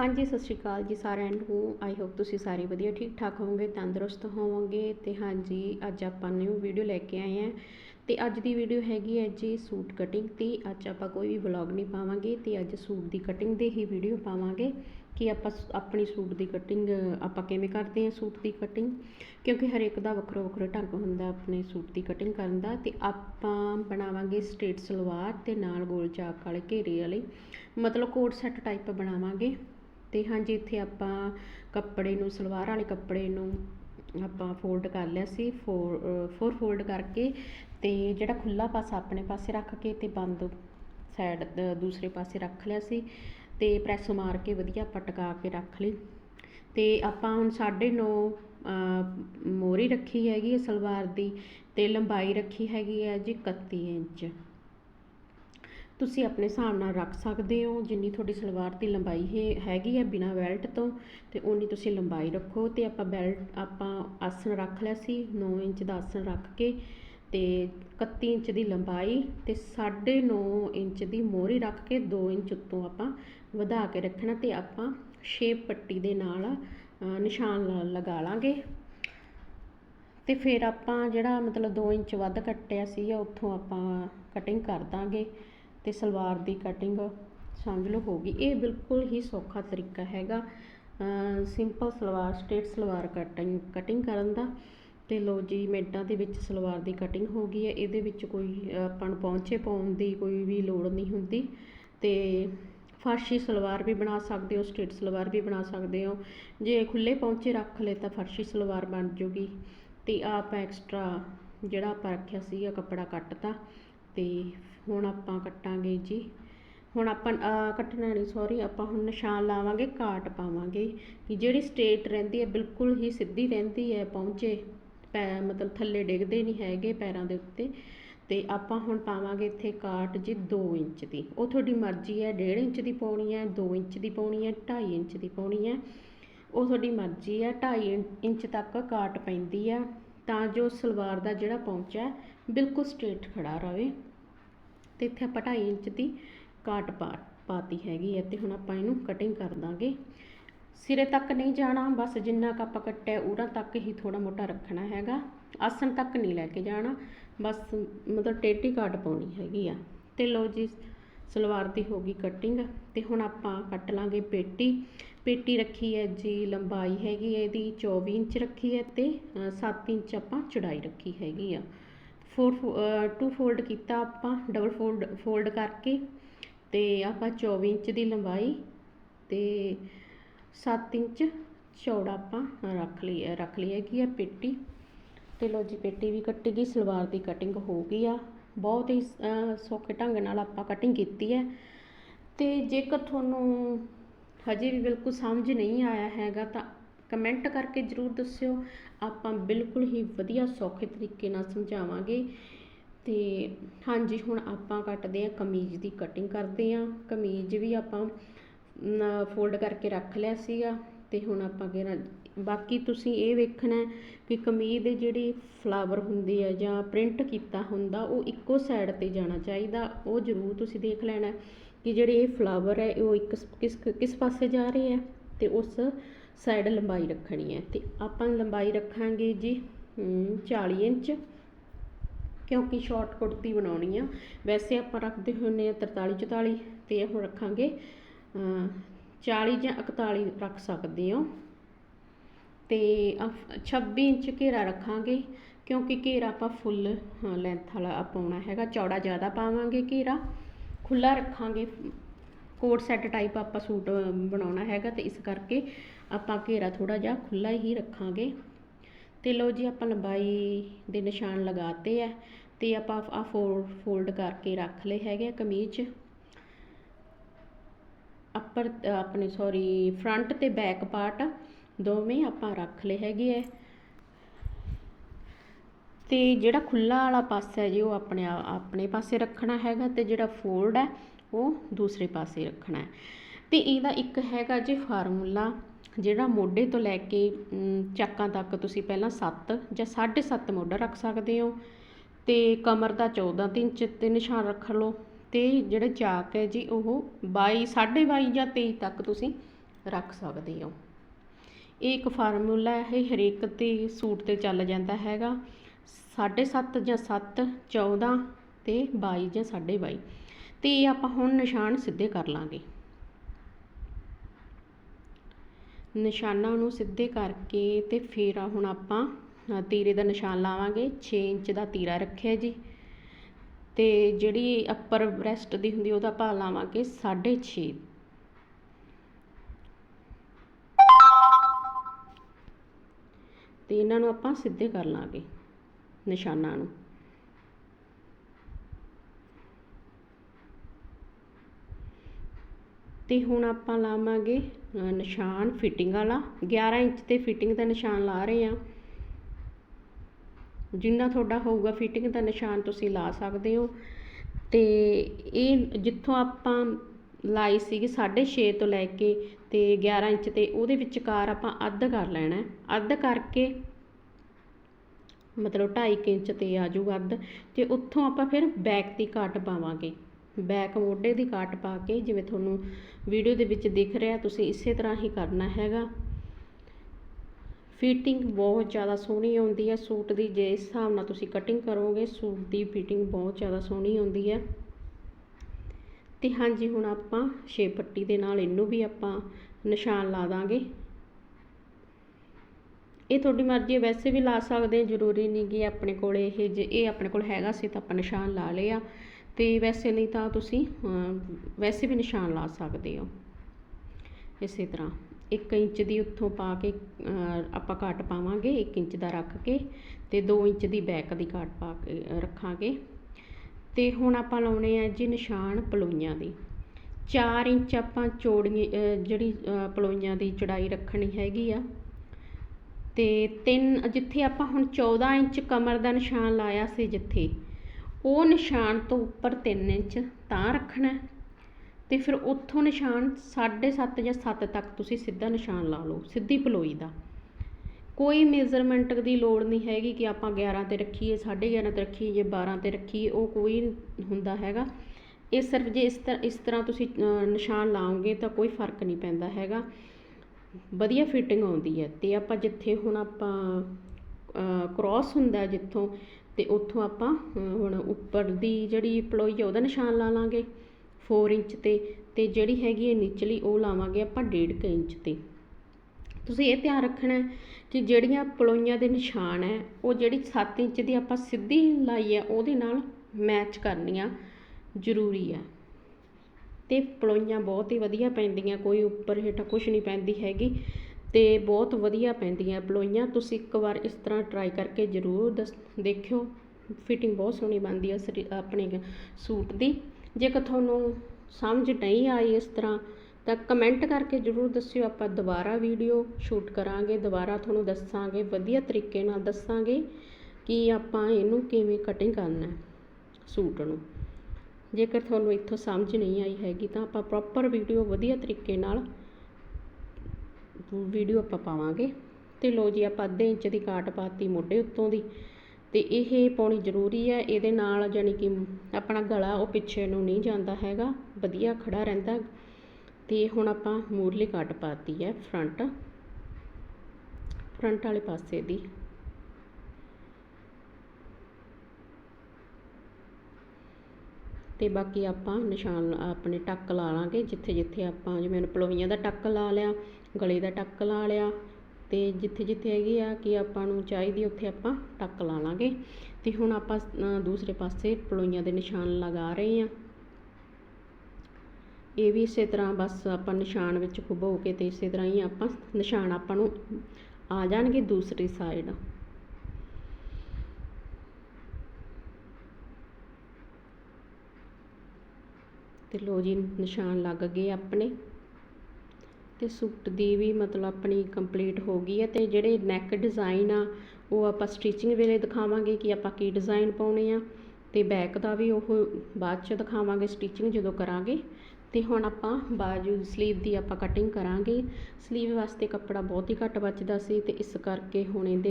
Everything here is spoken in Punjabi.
ਹਾਂਜੀ, ਸਤਿ ਸ਼੍ਰੀ ਅਕਾਲ ਜੀ ਸਾਰਿਆਂ ਨੂੰ। ਆਈ ਹੋਪ ਤੁਸੀਂ ਸਾਰੇ ਵਧੀਆ, ਠੀਕ ਠਾਕ ਹੋਵੋਗੇ, ਤੰਦਰੁਸਤ ਹੋਵੋਗੇ। ਤੇ ਹਾਂਜੀ, ਅੱਜ ਆਪਾਂ ਨਿਊ ਵੀਡੀਓ ਲੈ ਕੇ ਆਏ ਹਾਂ। ਤੇ ਅੱਜ ਦੀ ਵੀਡੀਓ ਹੈਗੀ ਹੈ ਜੀ ਸੂਟ ਕਟਿੰਗ 'ਤੇ ਅੱਜ ਆਪਾਂ ਕੋਈ ਵੀ ਵਲੌਗ ਨਹੀਂ ਪਾਵਾਂਗੇ ਤੇ ਅੱਜ ਸੂਟ ਦੀ ਕਟਿੰਗ ਦੇ ਹੀ ਵੀਡੀਓ ਪਾਵਾਂਗੇ ਕਿ ਆਪਾਂ ਸ- ਆਪਣੀ ਸੂਟ ਦੀ ਕਟਿੰਗ ਆਪਾਂ ਕਿਵੇਂ ਕਰਦੇ ਹਾਂ ਸੂਟ ਦੀ ਕਟਿੰਗ ਕਿਉਂਕਿ ਹਰ ਇੱਕ ਦਾ ਵੱਖਰਾ ਵੱਖਰਾ ਢੰਗ ਹੁੰਦਾ ਆਪਣੇ ਸੂਟ ਦੀ ਕਟਿੰਗ ਕਰਨ ਦਾ। ਤੇ ਆਪਾਂ ਬਣਾਵਾਂਗੇ ਸਟ੍ਰੇਟ ਸਲਵਾਰ ਤੇ ਨਾਲ ਗੋਲ ਚਾਕ ਵਾਲੇ ਘੇਰੇ ਵਾਲੇ। ਮਤਲਬ ਕੋਟ ਸੈੱਟ ਟਾਈਪ ਬਣਾਵਾਂਗੇ। ਅਤੇ ਹਾਂਜੀ ਇੱਥੇ ਆਪਾਂ ਕੱਪੜੇ ਨੂੰ, ਸਲਵਾਰ ਵਾਲੇ ਕੱਪੜੇ ਨੂੰ ਆਪਾਂ ਫੋਲਡ ਕਰ ਲਿਆ ਸੀ ਫੋਰ ਫੋਰ ਫੋਲਡ ਕਰਕੇ ਤੇ ਜਿਹੜਾ ਖੁੱਲਾ ਪਾਸਾ ਆਪਣੇ ਪਾਸੇ ਰੱਖ ਕੇ ਤੇ ਬੰਦ ਸਾਈਡ ਦੂਸਰੇ ਪਾਸੇ ਰੱਖ ਲਿਆ ਸੀ ਤੇ ਪ੍ਰੈਸ ਮਾਰ ਕੇ ਵਧੀਆ ਆਪਾਂ ਟਕਾ ਕੇ ਰੱਖ ਲਈ। ਤੇ ਆਪਾਂ ਹੁਣ 9.5 ਮੋਰੀ ਰੱਖੀ ਹੈਗੀ ਹੈ ਸਲਵਾਰ ਦੀ ਤੇ ਲੰਬਾਈ ਰੱਖੀ ਹੈਗੀ ਹੈ ਜੀ 31 ਇੰਚ। ਤੁਸੀਂ ਆਪਣੇ ਹਿਸਾਬ ਨਾਲ ਰੱਖ ਸਕਦੇ ਹੋ, ਜਿੰਨੀ ਤੁਹਾਡੀ ਸਲਵਾਰ ਦੀ ਲੰਬਾਈ ਹੈ, ਹੈਗੀ ਹੈ ਬਿਨਾ ਬੈਲਟ ਤੋਂ, ਤੇ ਉਨੀ ਤੁਸੀਂ ਲੰਬਾਈ ਰੱਖੋ ਤੇ ਆਪਾਂ ਬੈਲਟ, ਆਪਾਂ ਆਸਣ ਰੱਖ ਲਿਆ ਸੀ 9 ਇੰਚ ਦਾ ਆਸਣ ਰੱਖ ਕੇ, ਤੇ 31 ਇੰਚ ਦੀ ਲੰਬਾਈ ਤੇ 9.5 ਇੰਚ ਦੀ ਮੋਹਰੀ ਰੱਖ ਕੇ 2 ਇੰਚ ਉੱਤੋਂ ਆਪਾਂ ਵਧਾ ਕੇ ਰੱਖਣਾ ਤੇ ਆਪਾਂ ਸ਼ੇਪ ਪੱਟੀ ਦੇ ਨਾਲ ਨਿਸ਼ਾਨ ਲ- ਲਗਾ ਲਾਂਗੇ। ਤੇ ਫਿਰ ਆਪਾਂ ਜਿਹੜਾ ਮਤਲਬ 2 ਇੰਚ ਵੱਧ ਕੱਟਿਆ ਸੀ ਉੱਥੋਂ ਆਪਾਂ ਕਟਿੰਗ ਕਰ ਦਾਂਗੇ। ਅਤੇ ਸਲਵਾਰ ਦੀ ਕਟਿੰਗ ਸਮਝ ਲਓ ਹੋ ਗਈ। ਇਹ ਬਿਲਕੁਲ ਹੀ ਸੌਖਾ ਤਰੀਕਾ ਹੈਗਾ। Simple salwar straight salwar cutting cutting ਕਰਨ ਦਾ। ਤੇ ਲੋ ਜੀ, ਮਿੰਟਾਂ ਦੇ ਵਿੱਚ ਸਲਵਾਰ ਦੀ ਕਟਿੰਗ ਹੋ ਗਈ ਹੈ। ਇਹਦੇ ਵਿੱਚ ਕੋਈ ਆਪਾਂ ਨੂੰ ਪੌਂਚੇ ਪਾਉਣ ਦੀ ਕੋਈ ਵੀ ਲੋੜ ਨਹੀਂ ਹੁੰਦੀ। ਤੇ ਫਰਸ਼ੀ ਸਲਵਾਰ ਵੀ ਬਣਾ ਸਕਦੇ ਹੋ ਸਟ੍ਰੇਟ ਸਲਵਾਰ ਵੀ ਬਣਾ ਸਕਦੇ ਹੋ। ਜੇ ਖੁੱਲੇ ਪੌਂਚੇ ਰੱਖ ਲਏ ਤਾਂ ਫਰਸ਼ੀ ਸਲਵਾਰ ਬਣ ਜੂਗੀ। ਤੇ ਆਪਾਂ ਐਕਸਟਰਾ ਜਿਹੜਾ ਆਪਾਂ ਰੱਖਿਆ ਸੀਗਾ ਕੱਪੜਾ ਕੱਟਤਾ, ਤੇ ਹੁਣ ਆਪਾਂ ਕੱਟਾਂਗੇ ਜੀ। ਹੁਣ ਆਪਾਂ ਕੱਟਣਾ ਨਹੀਂ ਸੌਰੀ ਆਪਾਂ ਹੁਣ ਨਿਸ਼ਾਨ ਲਾਵਾਂਗੇ, ਕਾਟ ਪਾਵਾਂਗੇ ਕਿ ਜਿਹੜੀ ਸਟੇਟ ਰਹਿੰਦੀ ਹੈ, ਬਿਲਕੁਲ ਹੀ ਸਿੱਧੀ ਰਹਿੰਦੀ ਹੈ ਪਹੁੰਚੇ। ਪੈ, ਮਤਲਬ ਥੱਲੇ ਡਿੱਗਦੇ ਨਹੀਂ ਹੈਗੇ ਪੈਰਾਂ ਦੇ ਉੱਤੇ। ਤੇ ਆਪਾਂ ਹੁਣ ਪਾਵਾਂਗੇ ਇੱਥੇ ਕਾਟ ਜੀ 2 ਇੰਚ ਦੀ। ਉਹ ਤੁਹਾਡੀ ਮਰਜ਼ੀ ਹੈ 1.5 ਇੰਚ ਦੀ ਪਾਉਣੀ ਹੈ 2 ਇੰਚ ਦੀ ਪਾਉਣੀ ਹੈ 2.5 ਇੰਚ ਦੀ ਪਾਉਣੀ ਹੈ। ਉਹ ਤੁਹਾਡੀ ਮਰਜ਼ੀ ਹੈ 2.5 ਇੰਚ ਤੱਕ ਕਾਟ ਪੈਂਦੀ ਆ ਤਾਂ ਜੋ ਸਲਵਾਰ ਦਾ ਜਿਹੜਾ ਪਹੁੰਚਾ ਬਿਲਕੁਲ ਸਟ੍ਰੇਟ ਖੜਾ ਰਹੇ ਤੇ ਇੱਥੇ ਆਪਾਂ 2.5 ਇੰਚ ਦੀ ਕਾਟ ਪਾ, ਪਾਤੀ ਹੈਗੀ ਹੈ ਤੇ ਹੁਣ ਆਪਾਂ ਇਹਨੂੰ ਕਟਿੰਗ ਕਰ ਦਾਂਗੇ। ਸਿਰੇ ਤੱਕ ਨਹੀਂ ਜਾਣਾ, ਬਸ ਜਿੰਨਾ ਕੁ ਆਪਾਂ ਕੱਟਿਆ ਉਹਨਾਂ ਤੱਕ ਹੀ ਥੋੜਾ ਮੋਟਾ ਰੱਖਣਾ ਹੈਗਾ। ਆਸਣ ਤੱਕ ਨਹੀਂ ਲੈ ਕੇ ਜਾਣਾ, ਬਸ ਮਤਲਬ ਟੇਢੀ ਕਾਟ ਪਾਉਣੀ ਹੈਗੀ ਆ। ਤੇ ਲਓ ਜੀ, ਸਲਵਾਰ ਦੀ ਹੋ ਗਈ ਕਟਿੰਗ ਤੇ ਹੁਣ ਆਪਾਂ ਕੱਟ ਲਾਂਗੇ ਪੇਟੀ। ਪੇਟੀ ਰੱਖੀ ਹੈ ਜੀ, ਲੰਬਾਈ ਹੈਗੀ ਹੈ ਇਹਦੀ 24 ਇੰਚ ਰੱਖੀ ਹੈ ਤੇ 7 ਇੰਚ ਆਪਾਂ ਚੌੜਾਈ ਰੱਖੀ ਹੈਗੀ ਆ। ਫੋਰ ਟੂ ਫੋਲਡ ਕੀਤਾ ਆਪਾਂ ਡਬਲ ਫੋਲਡ ਫੋਲਡ ਕਰਕੇ ਤੇ ਆਪਾਂ 24 ਇੰਚ ਦੀ ਲੰਬਾਈ ਤੇ 7 ਇੰਚ ਚੌੜਾ ਆਪਾਂ ਰੱਖ ਲਈ ਹੈ ਰੱਖ ਲਈ ਹੈਗੀ ਆ ਪੇਟੀ। ਤੇ ਲੋ ਜੀ, ਪੇਟੀ ਵੀ ਕੱਟੀ ਗਈ, ਸਲਵਾਰ ਦੀ ਕਟਿੰਗ ਹੋ ਗਈ ਆ। ਬਹੁਤ ਹੀ ਸੌਖੇ ਢੰਗ ਨਾਲ ਆਪਾਂ ਕਟਿੰਗ ਕੀਤੀ ਹੈ। ਤੇ ਜੇਕਰ ਤੁਹਾਨੂੰ ਹਜੇ ਵੀ ਬਿਲਕੁਲ ਸਮਝ ਨਹੀਂ ਆਇਆ ਹੈਗਾ ਤਾਂ ਕਮੈਂਟ ਕਰਕੇ ਜਰੂਰ ਦੱਸਿਓ। ਆਪਾਂ ਬਿਲਕੁਲ ਹੀ ਵਧੀਆ ਸੌਖੇ ਤਰੀਕੇ ਨਾਲ ਸਮਝਾਵਾਂਗੇ। ਤੇ ਹਾਂਜੀ, ਹੁਣ ਆਪਾਂ ਕੱਟਦੇ ਆ ਕਮੀਜ਼ ਦੀ ਕਟਿੰਗ ਕਰਦੇ ਆ ਕਮੀਜ਼ ਵੀ ਆਪਾਂ ਫੋਲਡ ਕਰਕੇ ਰੱਖ ਲਿਆ ਸੀਗਾ। ਤੇ ਹੁਣ ਆਪਾਂ ਕਿਹੜਾ ਬਾਕੀ ਤੁਸੀਂ ਇਹ ਵੇਖਣਾ ਕਿ ਕਮੀਜ਼ ਦੇ ਜਿਹੜੇ ਫਲਾਵਰ ਹੁੰਦੇ ਹੈ ਜਾਂ ਪ੍ਰਿੰਟ ਕੀਤਾ ਹੁੰਦਾ, ਉਹ ਇੱਕੋ ਸਾਈਡ ਤੇ ਜਾਣਾ ਚਾਹੀਦਾ। ਉਹ ਜ਼ਰੂਰ ਤੁਸੀਂ ਦੇਖ ਲੈਣਾ ਕਿ ਜਿਹੜੇ ਇਹ ਫਲਾਵਰ ਹੈ, ਉਹ ਇੱਕ ਕਿਸ ਕਿਸ ਪਾਸੇ ਜਾ ਰਹੇ ਹੈ ਤੇ ਉਸ ਸਾਈਡ ਲੰਬਾਈ ਰੱਖਣੀ ਹੈ ਤੇ ਆਪਾਂ ਲੰਬਾਈ ਰੱਖਾਂਗੇ ਜੀ ਹਮ, 40 ਇੰਚ ਕਿਉਂਕਿ ਸ਼ਾਰਟ ਕੁੜਤੀ ਬਣਾਉਣੀ ਆ। ਵੈਸੇ ਆਪਾਂ ਰੱਖਦੇ ਹੁੰਨੇ ਆ 43 44 ਤੇ ਹੁਣ ਰੱਖਾਂਗੇ ਅਮ, 40 ਜਾਂ 41 ਰੱਖ ਸਕਦੇ ਹੋ। ਤੇ ਅਫ- 26 ਇੰਚ ਘੇਰਾ ਰੱਖਾਂਗੇ ਕਿਉਂਕਿ ਘੇਰਾ ਆਪਾਂ ਫੁੱਲ ਲੈਂਥ ਵਾਲਾ ਪਾਉਣਾ ਹੈਗਾ ਚੌੜਾ ਜ਼ਿਆਦਾ ਪਾਵਾਂਗੇ ਘੇਰਾ। ਖੁੱਲਾ ਰੱਖਾਂਗੇ ਕੋਟ ਸੈੱਟ ਟਾਈਪ ਆਪਾਂ ਸੂਟ ਬਣਾਉਣਾ ਹੈਗਾ ਤੇ ਇਸ ਕਰਕੇ ਆਪਾਂ ਘੇਰਾ ਥੋੜਾ ਜਿਹਾ ਖੁੱਲਾ ਹੀ ਰੱਖਾਂਗੇ। ਤੇ ਲਓ ਜੀ, ਆਪਾਂ ਲੰਬਾਈ ਦੇ ਨਿਸ਼ਾਨ ਲਗਾਤੇ ਆ ਤੇ ਆਪਾਂ ਆ ਫੋਲਡ ਕਰਕੇ ਰੱਖ ਲਏ ਹੈਗੇ ਆ ਕਮੀਜ਼। ਅੱਪਰ ਆਪਣੇ ਸੌਰੀ ਫਰੰਟ ਤੇ ਬੈਕ ਪਾਰਟ ਦੋਵੇਂ ਆਪਾਂ ਰੱਖ ਲਏ ਹੈਗੇ ਆ। ਤੇ ਜਿਹੜਾ ਖੁੱਲਾ ਵਾਲਾ ਪਾਸਾ ਹੈ ਜੀ, ਉਹ ਆਪਣੇ ਆਪਣੇ ਪਾਸੇ ਰੱਖਣਾ ਹੈਗਾ ਤੇ ਜਿਹੜਾ ਫੋਲਡ ਹੈ ਉਹ ਦੂਸਰੇ ਪਾਸੇ ਰੱਖਣਾ ਹੈ। ਤੇ ਇਹਦਾ ਇੱਕ ਹੈਗਾ ਜੀ ਫਾਰਮੂਲਾ ਜਿਹੜਾ ਮੋਢੇ ਤੋਂ ਲੈ ਕੇ ਚਾਕਾਂ ਤੱਕ ਤੁਸੀਂ ਪਹਿਲਾਂ ਸੱਤ ਜਾਂ 7.5 ਮੋਢਾ ਰੱਖ ਸਕਦੇ ਹੋ ਅਤੇ ਕਮਰ ਦਾ ਚੌਦਾਂ ਤਿੰਨ 'ਚ ਤੇ ਨਿਸ਼ਾਨ ਰੱਖ ਲਓ ਅਤੇ ਜਿਹੜੇ ਚਾਕ ਹੈ ਜੀ ਉਹ 22 22.5 ਜਾਂ ਤੇਈ ਤੱਕ ਤੁਸੀਂ ਰੱਖ ਸਕਦੇ ਹੋ। ਇਹ ਇੱਕ ਫਾਰਮੂਲਾ ਹੈ, ਇਹ ਹਰੇਕ ਤੇ ਸੂਟ ਤੇ ਚੱਲ ਜਾਂਦਾ ਹੈਗਾ। 7.5 ਜਾਂ 7 14 ਤੇ 22 ਜਾਂ 22.5 ਤੇ ਇਹ ਆਪਾਂ ਹੁਣ ਨਿਸ਼ਾਨ ਸਿੱਧੇ ਕਰ ਲਾਂਗੇ। ਨਿਸ਼ਾਨਾਂ ਨੂੰ ਸਿੱਧੇ ਕਰਕੇ ਤੇ ਫਿਰ ਆ ਹੁਣ ਆਪਾਂ ਤੀਰੇ ਦਾ ਨਿਸ਼ਾਨ ਲਾਵਾਂਗੇ। 6 ਇੰਚ ਦਾ ਤੀਰਾ ਰੱਖਿਆ ਜੀ। ਤੇ ਜਿਹੜੀ ਅੱਪਰ ਬ੍ਰੈਸਟ ਦੀ ਹੁੰਦੀ, ਉਹਦਾ ਆਪਾਂ ਲਾਵਾਂਗੇ 6.5 ਤੇ ਇਹਨਾਂ ਨੂੰ ਆਪਾਂ ਸਿੱਧੇ ਕਰ ਲਾਂਗੇ ਨਿਸ਼ਾਨਾਂ ਨੂੰ। ਤੇ ਹੁਣ ਆਪਾਂ ਲਾਵਾਂਗੇ ਨਿਸ਼ਾਨ ਫਿਟਿੰਗ ਵਾਲਾ 11 ਇੰਚ ਤੇ ਫਿਟਿੰਗ ਦਾ ਨਿਸ਼ਾਨ ਲਾ ਰਹੇ ਆ ਜਿੰਨਾ ਤੁਹਾਡਾ ਹੋਊਗਾ ਫਿਟਿੰਗ ਦਾ ਨਿਸ਼ਾਨ ਤੁਸੀਂ ਲਾ ਸਕਦੇ ਹੋ। ਤੇ ਇਹ ਜਿੱਥੋਂ ਆਪਾਂ ਲਾਈ ਸੀਗੀ 6.5 ਤੋਂ ਲੈ ਕੇ ਤੇ 11 ਇੰਚ ਤੇ, ਉਹਦੇ ਵਿਚਕਾਰ ਆਪਾਂ ਅੱਧ ਕਰ ਲੈਣਾ ਅੱਧ ਕਰਕੇ ਮਤਲਬ 2.5 ਇੰਚ ਤੇ ਆ ਜਾਊਗਾ ਅੱਧ, ਤੇ ਉੱਥੋਂ ਆਪਾਂ ਫਿਰ ਬੈਕ ਦੀ ਕਾਟ ਪਾਵਾਂਗੇ। ਬੈਕ ਮੋਢੇ ਦੀ ਕਾਟ ਪਾ ਕੇ ਜਿਵੇਂ ਤੁਹਾਨੂੰ ਵੀਡੀਓ ਦੇ ਵਿੱਚ ਦਿਖ ਰਿਹਾ, ਤੁਸੀਂ ਇਸੇ ਤਰ੍ਹਾਂ ਹੀ ਕਰਨਾ ਹੈਗਾ। ਫਿਟਿੰਗ ਬਹੁਤ ਜ਼ਿਆਦਾ ਸੋਹਣੀ ਆਉਂਦੀ ਹੈ। ਸੂਟ ਦੀ ਜੇ ਇਸ ਹਿਸਾਬ ਨਾਲ ਤੁਸੀਂ ਕਟਿੰਗ ਕਰੋਗੇ, ਸੂਟ ਦੀ ਫਿਟਿੰਗ ਬਹੁਤ ਜ਼ਿਆਦਾ ਸੋਹਣੀ ਆਉਂਦੀ ਹੈ। ਤੇ ਹਾਂਜੀ, ਹੁਣ ਆਪਾਂ ਛੇ ਪੱਟੀ ਦੇ ਨਾਲ ਇਹਨੂੰ ਵੀ ਆਪਾਂ ਨਿਸ਼ਾਨ ਲਾ ਦਾਂਗੇ। ਇਹ ਤੁਹਾਡੀ ਮਰਜ਼ੀ ਹੈ। ਵੈਸੇ ਵੀ ਲਾ ਸਕਦੇ ਹੋ, ਜ਼ਰੂਰੀ ਨਹੀਂ ਕਿ ਆਪਣੇ ਕੋਲ ਇਹ ਜੇ, ਇਹ ਆਪਣੇ ਕੋਲ ਹੈਗਾ ਸੀ ਤਾਂ ਆਪਾਂ ਨਿਸ਼ਾਨ ਲਾ ਲਿਆ ਤੇ ਵੈਸੇ ਨਹੀਂ ਤਾਂ ਤੁਸੀਂ ਵੈਸੇ ਵੀ ਨਿਸ਼ਾਨ ਲਾ ਸਕਦੇ ਹੋ। ਇਸੇ ਤਰ੍ਹਾਂ 1 ਇੰਚ ਦੀ ਉੱਥੋਂ ਪਾ ਕੇ ਆਪਾਂ ਕੱਟ ਪਾਵਾਂਗੇ 1 ਇੰਚ ਦਾ ਰੱਖ ਕੇ ਤੇ 2 ਇੰਚ ਦੀ ਬੈਕ ਦੀ ਕੱਟ ਪਾ ਕੇ ਰੱਖਾਂਗੇ। ਤੇ ਹੁਣ ਆਪਾਂ ਲਾਉਣੇ ਆ ਜੀ ਨਿਸ਼ਾਨ ਪਲੋਈਆਂ ਦੀ। 4 ਇੰਚ ਆਪਾਂ ਚੌੜੀ ਜਿਹੜੀ ਪਲੋਈਆਂ ਦੀ ਚੜਾਈ ਰੱਖਣੀ ਹੈਗੀ ਆ। ਤੇ ਤਿੰਨ, ਜਿੱਥੇ ਆਪਾਂ ਹੁਣ 14 ਇੰਚ ਕਮਰ ਦਾ ਨਿਸ਼ਾਨ ਲਾਇਆ ਸੀ ਜਿੱਥੇ ਉਹ ਨਿਸ਼ਾਨ ਤੋਂ ਉੱਪਰ 3 ਇੰਚ ਤਾਂ ਰੱਖਣਾ ਹੈ। ਤੇ ਫਿਰ ਉੱਥੋਂ ਨਿਸ਼ਾਨ 7.5 ਜਾਂ 7 ਤੱਕ ਤੁਸੀਂ ਸਿੱਧਾ ਨਿਸ਼ਾਨ ਲਾ ਲਓ, ਸਿੱਧੀ ਪਲੋਈ ਦਾ। ਕੋਈ ਮੇਜ਼ਰਮੈਂਟ ਦੀ ਲੋੜ ਨਹੀਂ ਹੈਗੀ ਕਿ ਆਪਾਂ 11 ਤੇ ਰੱਖੀਏ 11.5 ਤੇ ਰੱਖੀਏ ਜੇ 12 ਤੇ ਰੱਖੀਏ, ਉਹ ਕੋਈ ਹੁੰਦਾ ਹੈਗਾ। ਇਹ ਸਿਰਫ ਜੇ ਇਸ ਤਰ੍ਹਾਂ ਇਸ ਤਰ੍ਹਾਂ ਤੁਸੀਂ ਨਿਸ਼ਾਨ ਲਾਓਗੇ ਤਾਂ ਕੋਈ ਫ਼ਰਕ ਨਹੀਂ ਪੈਂਦਾ ਹੈਗਾ। ਵਧੀਆ ਫਿਟਿੰਗ ਆਉਂਦੀ ਹੈ ਤੇ ਆਪਾਂ ਜਿੱਥੇ ਹੁਣ ਆਪਾਂ ਕ੍ਰਾਸ ਹੁੰਦਾ ਜਿੱਥੋਂ ਅਤੇ ਉੱਥੋਂ ਆਪਾਂ ਹੁਣ ਉੱਪਰ ਦੀ ਜਿਹੜੀ ਪਲੋਈ ਹੈ ਉਹਦਾ ਨਿਸ਼ਾਨ ਲਾ ਲਾਂਗੇ ਫੋਰ ਇੰਚ ਤੇ ਅਤੇ ਜਿਹੜੀ ਹੈਗੀ ਹੈ ਨਿਚਲੀ, ਉਹ ਲਾਵਾਂਗੇ ਆਪਾਂ 1.5 ਇੰਚ ਤੇ। ਤੁਸੀਂ ਇਹ ਧਿਆਨ ਰੱਖਣਾ ਕਿ ਜਿਹੜੀਆਂ ਪਲੋਈਆਂ ਦੇ ਨਿਸ਼ਾਨ ਹੈ, ਉਹ ਜਿਹੜੀ 7 ਇੰਚ ਦੀ ਆਪਾਂ ਸਿੱਧੀ ਲਾਈ ਹੈ, ਉਹਦੇ ਨਾਲ ਮੈਚ ਕਰਨੀਆਂ ਜ਼ਰੂਰੀ ਹੈ। ਤੇ ਪਲੋਈਆਂ ਬਹੁਤ ਹੀ ਵਧੀਆ ਪੈਂਦੀਆਂ, ਕੋਈ ਉੱਪਰ ਹੇਠਾਂ ਕੁਝ ਨਹੀਂ ਪੈਂਦੀ ਹੈਗੀ। ਅਤੇ ਬਹੁਤ ਵਧੀਆ ਪੈਂਦੀਆਂ। ਪਲੋਈਆਂ ਤੁਸੀਂ ਇੱਕ ਵਾਰ ਇਸ ਤਰ੍ਹਾਂ ਟਰਾਈ ਕਰਕੇ ਜ਼ਰੂਰ ਦਸ, ਦੇਖਿਓ। ਫਿਟਿੰਗ ਬਹੁਤ ਸੋਹਣੀ ਬਣਦੀ ਹੈ ਸਰੀ- ਆਪਣੇ ਸੂਟ ਦੀ। ਜੇਕਰ ਤੁਹਾਨੂੰ ਸਮਝ ਨਹੀਂ ਆਈ ਇਸ ਤਰ੍ਹਾਂ, ਤਾਂ ਕਮੈਂਟ ਕਰਕੇ ਜ਼ਰੂਰ ਦੱਸਿਓ। ਆਪਾਂ ਦੁਬਾਰਾ ਵੀਡੀਓ ਸ਼ੂਟ ਕਰਾਂਗੇ, ਦੁਬਾਰਾ ਤੁਹਾਨੂੰ ਦੱਸਾਂਗੇ, ਵਧੀਆ ਤਰੀਕੇ ਨਾਲ ਦੱਸਾਂਗੇ ਕਿ ਆਪਾਂ ਇਹਨੂੰ ਕਿਵੇਂ ਕਟਿੰਗ ਕਰਨਾ ਸੂਟ ਨੂੰ। ਜੇਕਰ ਤੁਹਾਨੂੰ ਇੱਥੋਂ ਸਮਝ ਨਹੀਂ ਆਈ ਹੈਗੀ ਤਾਂ ਆਪਾਂ ਪ੍ਰੋਪਰ ਵੀਡੀਓ ਵਧੀਆ ਤਰੀਕੇ ਨਾਲ ਵੀਡੀਓ ਆਪਾਂ ਪਾਵਾਂਗੇ। ਤੇ ਲੋ ਜੀ, ਆਪਾਂ ਅੱਧੇ ਇੰਚ ਦੀ ਕਾਟ ਪਾਤੀ ਮੋਢੇ ਉੱਤੋਂ ਦੀ। ਤੇ ਇਹ ਪਾਉਣੀ ਜ਼ਰੂਰੀ ਹੈ, ਇਹਦੇ ਨਾਲ ਜਾਨੀ ਕਿ ਆਪਣਾ ਗਲਾ ਉਹ ਪਿੱਛੇ ਨੂੰ ਨਹੀਂ ਜਾਂਦਾ ਹੈਗਾ, ਵਧੀਆ ਖੜਾ ਰਹਿੰਦਾ। ਤੇ ਹੁਣ ਆਪਾਂ ਮੂਰਲੀ ਕਾਟ ਪਾਤੀ ਹੈ ਫਰੰਟ ਫਰੰਟ ਵਾਲੇ ਪਾਸੇ ਦੀ। ਤੇ ਬਾਕੀ ਆਪਾਂ ਨਿਸ਼ਾਨ, ਆਪਣੇ ਟੱਕ ਲਾ ਲਾਂਗੇ ਜਿੱਥੇ ਜਿੱਥੇ ਆਪਾਂ ਜਿਵੇਂ ਹੁਣ ਪਲੋਈਆਂ ਦਾ ਟੱਕ ਲਾ ਲਿਆ ਗਲੇ ਦਾ ਟੱਕ ਲਾ ਲਿਆ ਅਤੇ ਜਿੱਥੇ ਜਿੱਥੇ ਹੈਗੀ ਆ ਕਿ ਆਪਾਂ ਨੂੰ ਚਾਹੀਦੀ ਉੱਥੇ ਆਪਾਂ ਟੱਕ ਲਾ ਲਾਂਗੇ। ਅਤੇ ਹੁਣ ਆਪਾਂ ਦੂਸਰੇ ਪਾਸੇ ਪਲੋਈਆਂ ਦੇ ਨਿਸ਼ਾਨ ਲਗਾ ਰਹੇ ਹਾਂ ਇਹ ਵੀ ਇਸੇ ਤਰ੍ਹਾਂ ਬਸ ਆਪਾਂ ਨਿਸ਼ਾਨ ਵਿੱਚ ਖੁਬੋ ਕੇ ਤੇ ਇਸੇ ਤਰ੍ਹਾਂ ਹੀ ਆਪਾਂ ਨਿਸ਼ਾਨ ਆਪਾਂ ਨੂੰ ਆ ਜਾਣਗੇ ਦੂਸਰੀ ਸਾਈਡ ਤੇ ਲੋ ਜੀ, ਨਿਸ਼ਾਨ ਲੱਗ ਗਏ ਆਪਣੇ। ਤੇ ਸੂਟ ਦੀ ਵੀ ਮਤਲਬ ਆਪਣੀ ਕੰਪਲੀਟ ਹੋ ਗਈ ਹੈ ਤੇ ਜਿਹੜੇ ਨੈਕ ਡਿਜ਼ਾਈਨ ਆ, ਉਹ ਆਪਾਂ ਸਟਿਚਿੰਗ ਵੇਲੇ ਦਿਖਾਵਾਂਗੇ ਕਿ ਆਪਾਂ ਕੀ ਡਿਜ਼ਾਈਨ ਪਾਉਣੇ ਆ ਤੇ ਬੈਕ ਦਾ ਵੀ ਉਹ ਬਾਅਦ ਚ ਦਿਖਾਵਾਂਗੇ ਸਟਿਚਿੰਗ ਜਦੋਂ ਕਰਾਂਗੇ ਤੇ ਹੁਣ ਆਪਾਂ ਬਾਜੂ ਸਲੀਵ ਦੀ ਆਪਾਂ ਕਟਿੰਗ ਕਰਾਂਗੇ। ਸਲੀਵ ਵਾਸਤੇ ਕੱਪੜਾ ਬਹੁਤ ਹੀ ਘੱਟ ਬਚਦਾ ਸੀ ਤੇ ਇਸ ਕਰਕੇ ਹੁਣ ਇਹਦੇ